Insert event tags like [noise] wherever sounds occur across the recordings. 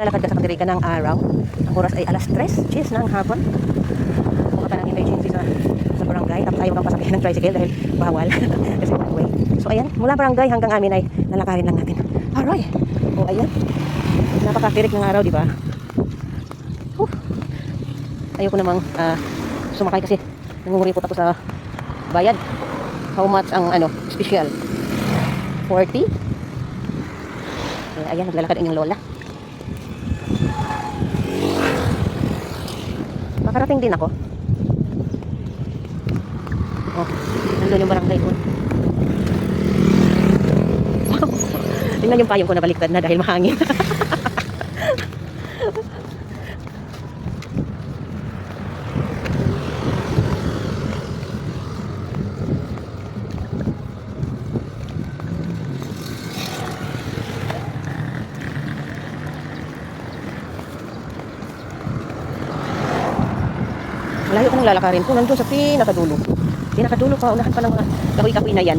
Lalakad ka sa katirika ng araw. Ang oras ay alas 3, cheers ng hapon. Kung ka ng emergency sa, sa barangay, tapos ayaw kang pasabihin ng tricycle dahil bawal. [laughs] Kasi one way. So ayan, mula barangay hanggang amin ay lalakarin lang natin. Aray! O ayan. Napakatirik ng araw, di ba? Huh. Ayoko namang ah, sumakay kasi nangunguripot ako sa bayad. How much ang ano, special? 40? Eh, ayan, naglalakad ang inyong lola. Makarating din ako. Oh, nandun yung barangay ko. [laughs] Tingnan yung payong ko na baliktad na dahil mahangin. [laughs] Malayo ka nang lalakarin ko. Nandun sa pinakadulo. Pinakadulo pa. Unahan pa ng mga kahoy-kahoy na yan.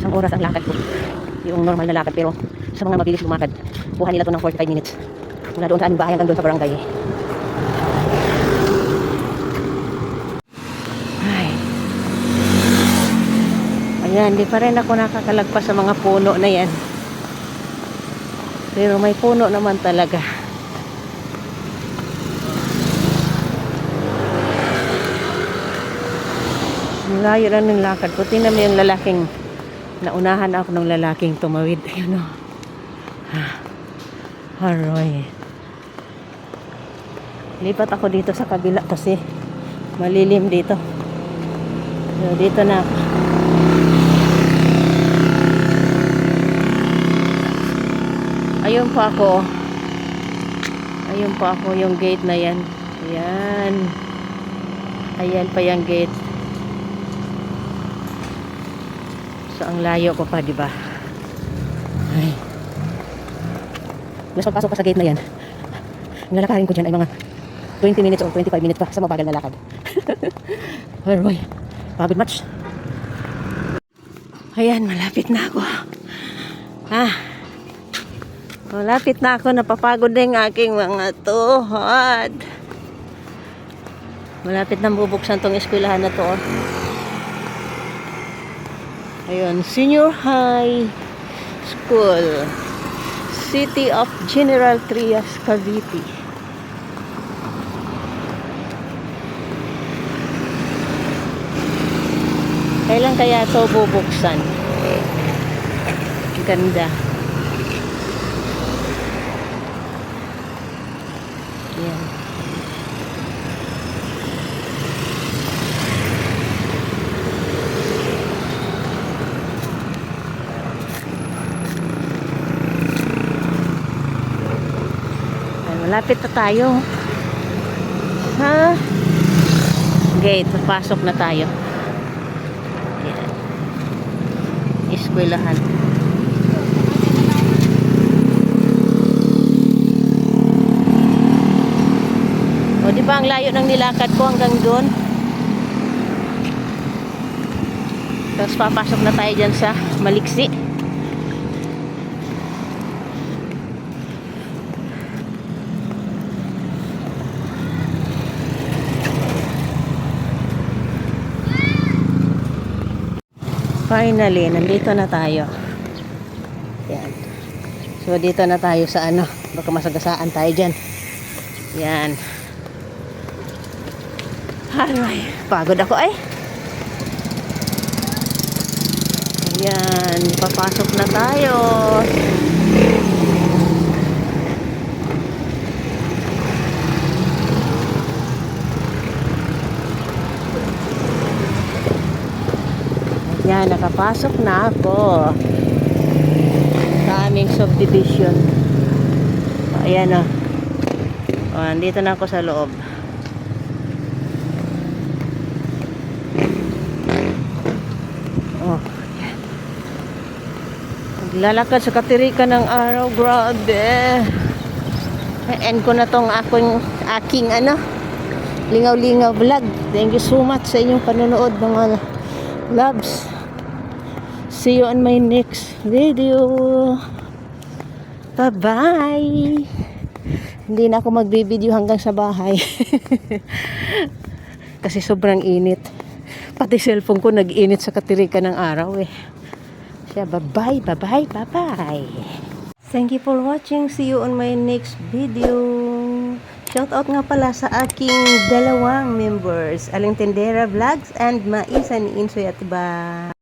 Isang oras ang lakad ko. Yung normal na lakad. Pero sa mga mabilis lumakad, kuha nila to ng 45 minutes. Mula doon sa aming bahay hanggang doon sa barangay. Ay. Ayan, di pa rin ako nakakalagpas sa mga puno na yan. Pero may puno naman talaga. Layo lang ng lakad ko. Tingnan mo yung lalaking naunahan ako ng lalaking tumawid. Ayun o. Haroy. Lipat ako dito sa kabila kasi malilim dito. So, dito na ako. Ayun pa ako. Ayun pa ako yung gate na yan. Ayan. Ayan pa yung gate. So, ang layo ko pa, di ba? Ay. Mas pagpasok pa sa gate na yan. Ang lalakarin ko dyan ay mga 20 minutes or 25 minutes pa sa mabagal na lakad. [laughs] Boy, pagod much. Ayan, malapit na ako. Ah, malapit na ako. Napapagod na yung aking mga tuhod. Malapit na bubuksan tong eskwelahan na to. oh. Ayun, Senior High School. City of General Trias, Cavite. Kailan kaya ito bubuksan? Ganda. Yan. Ay, Malapit na tayo. Ha? Gate, papasok na tayo. Ayan. Eskwelahan. O, di ba ang layo ng nilakad ko hanggang doon? Tapos papasok na tayo dyan sa Maliksi. Finally, nandito na tayo. Yan. So, dito na tayo sa ano. Baka masagasaan tayo dyan. Yan. Aray, pagod ako ay. Ayan, papasok na tayo. Ayan, nakapasok na ako sa aming subdivision. Ayan o. O, andito na ako sa loob. Oh, yan. Sa katirika ng araw. Grabe. End ko na tong akong, aking ano, lingaw-lingaw vlog. Thank you so much sa inyong panonood mga loves. See you on my next video. Bye-bye. Hindi na ako magbibideo hanggang sa bahay. [laughs] Kasi sobrang init. Pati cellphone ko nag-init sa katirikan ng araw eh. Kaya bye-bye, bye-bye, bye-bye. Thank you for watching. See you on my next video. Shout out nga pala sa aking dalawang members, Aling Tendera Vlogs and Maisa ni Insoy Atiba.